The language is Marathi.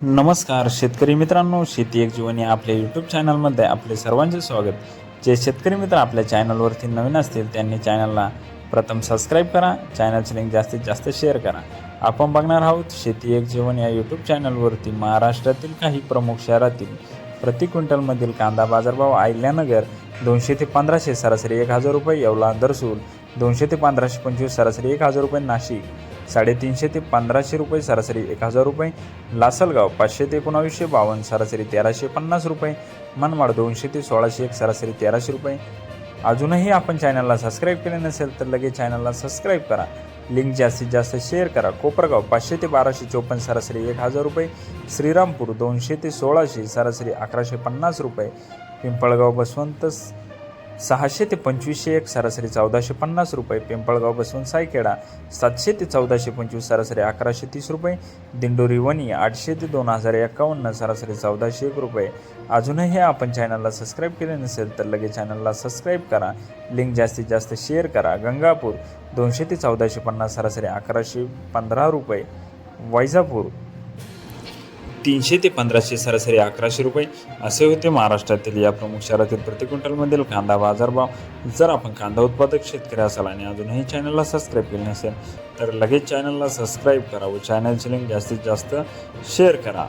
नमस्कार शेतकरी मित्रांनो शेती एक जीवन या आपल्या यूट्यूब चॅनलमध्ये आपले सर्वांचे स्वागत. जे शेतकरी मित्र आपल्या चॅनलवरती नवीन असतील त्यांनी चॅनलला प्रथम सबस्क्राईब करा. चॅनलची लिंक जास्तीत जास्त शेअर करा. आपण बघणार आहोत शेती एक जीवन या यूट्यूब चॅनलवरती महाराष्ट्रातील काही प्रमुख शहरातील प्रति क्विंटलमधील कांदा बाजारभाव आयल्यानगर दोनशे ते पंधराशे सरासरी एक हजार रुपये येवला दरसूल दोनशे ते पंधराशे पंचवीस सरासरी एक हजार रुपये नाशिक. साडेतीनशे ते पंधराशे रुपये सरासरी एक हजार रुपये. लासलगाव पाचशे ते एकोणावीसशे बावन्न सरासरी तेराशे पन्नास रुपये. मनमाड दोनशे ते सोळाशे एक सरासरी तेराशे रुपये. अजूनही आपण चॅनलला सबस्क्राईब केले नसेल तर लगेच चॅनलला सबस्क्राईब करा. लिंक जास्तीत जास्त शेअर करा. कोपरगाव पाचशे ते बाराशे चोपन्न सरासरी एक हजार रुपये. श्रीरामपूर दोनशे ते सोळाशे सरासरी अकराशे पन्नास रुपये. पिंपळगाव बसवंत सहाशे ते पंचवीसशे एक सरासरी चौदाशे पन्नास रुपये. पिंपळगाव बसवून सायखेडा सातशे ते चौदाशे पंचवीस सरासरी अकराशे तीस रुपये. दिंडोरी वणी आठशे ते दोन हजार एकावन्न सरासरी चौदाशे एक रुपये. अजूनही आपण चॅनलला सबस्क्राईब केले नसेल तर लगेच चॅनलला सबस्क्राईब करा. लिंक जास्तीत जास्त शेअर करा. गंगापूर दोनशे ते चौदाशे पन्नास सरासरी अकराशे पंधरा रुपये. वैजापूर तीनशे ते पंधराशे सरासरी अकराशे रुपये. असे होते महाराष्ट्रातील या प्रमुख शहरातील प्रति क्विंटलमधील कांदा बाजारभाव. जर आपण कांदा उत्पादक शेतकरी असाल आणि अजूनही चॅनलला सबस्क्राईब केले नसेल तर लगेच चॅनलला सबस्क्राईब करा व चॅनलची लिंक जास्तीत जास्त शेअर करा.